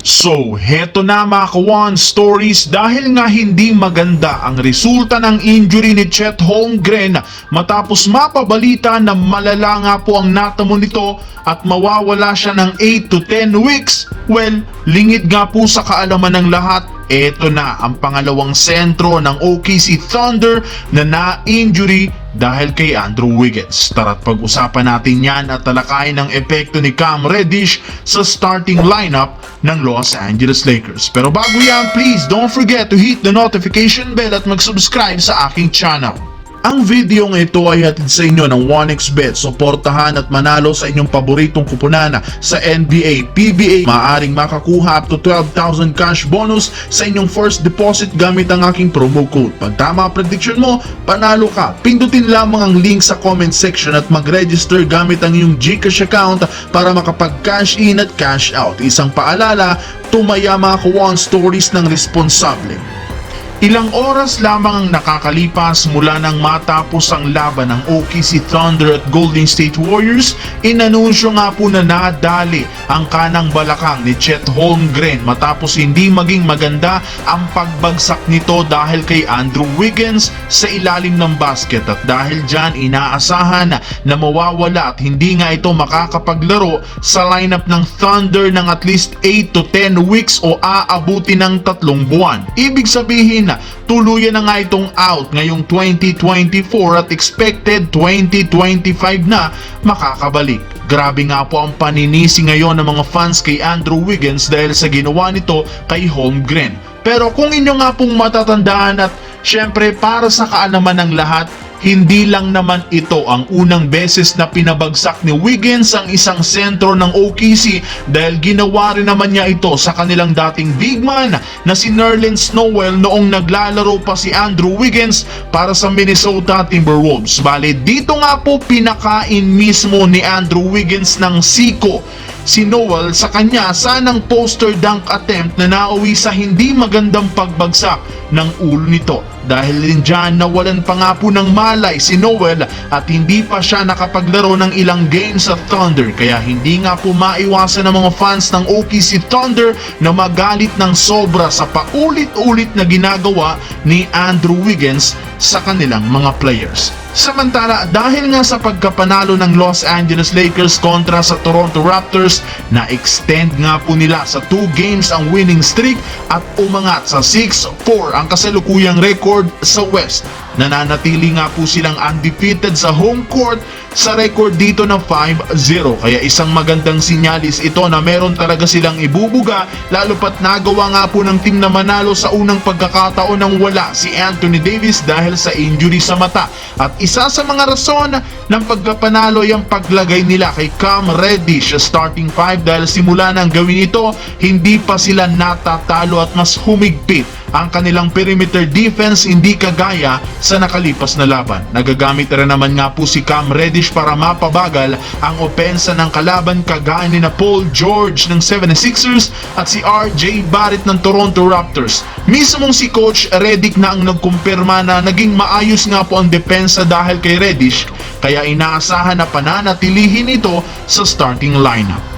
So, heto na mga kawan stories dahil nga hindi maganda ang resulta ng injury ni Chet Holmgren matapos mapabalita na malala nga po ang natamo nito at mawawala siya ng 8 to 10 weeks. Well, lingid nga po sa kaalaman ng lahat, eto na ang pangalawang sentro ng OKC Thunder na na-injury dahil kay Andrew Wiggins. Tara't pag-usapan natin yan at talakayin ang epekto ni Cam Reddish sa starting lineup ng Los Angeles Lakers. Pero bago yan, please don't forget to hit the notification bell at mag-subscribe sa aking channel. Ang video ng ito ay hatid sa inyo ng 1xBet. Suportahan at manalo sa inyong paboritong kupunan sa NBA, PBA. Maaring makakuha up to 12,000 cash bonus sa inyong first deposit gamit ang aking promo code. Pag tama ang prediction mo, panalo ka. Pindutin lamang ang link sa comment section at mag-register gamit ang iyong Gcash account para makapag-cash in at cash out. Isang paalala, tumaya mga kawan stories ng responsable. Ilang oras lamang ang nakakalipas mula nang matapos ang laban ng OKC Thunder at Golden State Warriors, inanunsyo nga po na nadali ang kanang balakang ni Chet Holmgren matapos hindi maging maganda ang pagbagsak nito dahil kay Andrew Wiggins sa ilalim ng basket at dahil dyan inaasahan na mawawala at hindi nga ito makakapaglaro sa lineup ng Thunder ng at least 8 to 10 weeks o aabuti ng tatlong buwan. Ibig sabihin na tuluyan na nga itong out ngayong 2024 at expected 2025 na makakabalik. Grabe nga po ang paninisi ngayon ng mga fans kay Andrew Wiggins dahil sa ginawa nito kay Holmgren. Pero kung inyo nga pong matatandaan at syempre para sa kaalaman ng lahat, hindi lang naman ito ang unang beses na pinabagsak ni Wiggins ang isang sentro ng OKC dahil ginawa rin naman niya ito sa kanilang dating big man na si Nerlens Noel noong naglalaro pa si Andrew Wiggins para sa Minnesota Timberwolves. Bale, dito nga po pinakain mismo ni Andrew Wiggins ng siko si Noel sa kanya sanang poster dunk attempt na nauwi sa hindi magandang pagbagsak ng ulo nito. Dahil din dyan nawalan pa nga po ng malay si Noel at hindi pa siya nakapaglaro ng ilang games sa Thunder kaya hindi nga po maiwasan ng mga fans ng OKC Thunder na magalit ng sobra sa paulit-ulit na ginagawa ni Andrew Wiggins sa kanilang mga players. Samantala, dahil nga sa pagkapanalo ng Los Angeles Lakers kontra sa Toronto Raptors, na-extend nga po nila sa 2 games ang winning streak at umangat sa 6-4 ang kasalukuyang record sa West. Nananatili nga po silang undefeated sa home court sa record dito na 5-0 kaya isang magandang sinyalis ito na meron talaga silang ibubuga lalo pat nagawa nga po ng team na manalo sa unang pagkakataon nang wala si Anthony Davis dahil sa injury sa mata. At isa sa mga rason ng pagkapanalo ay ang paglagay nila kay Cam Reddish starting 5 dahil simula nang gawin ito hindi pa sila natatalo at mas humigpit ang kanilang perimeter defense hindi kagaya sa nakalipas na laban. Nagagamit rin naman nga po si Cam Reddish para mapabagal ang opensa ng kalaban kagaya ni na Paul George ng 76ers at si RJ Barrett ng Toronto Raptors. Mismong si Coach Redick na ang nagkumpirma na naging maayos nga po ang depensa dahil kay Reddish kaya inaasahan na pananatilihin ito sa starting lineup.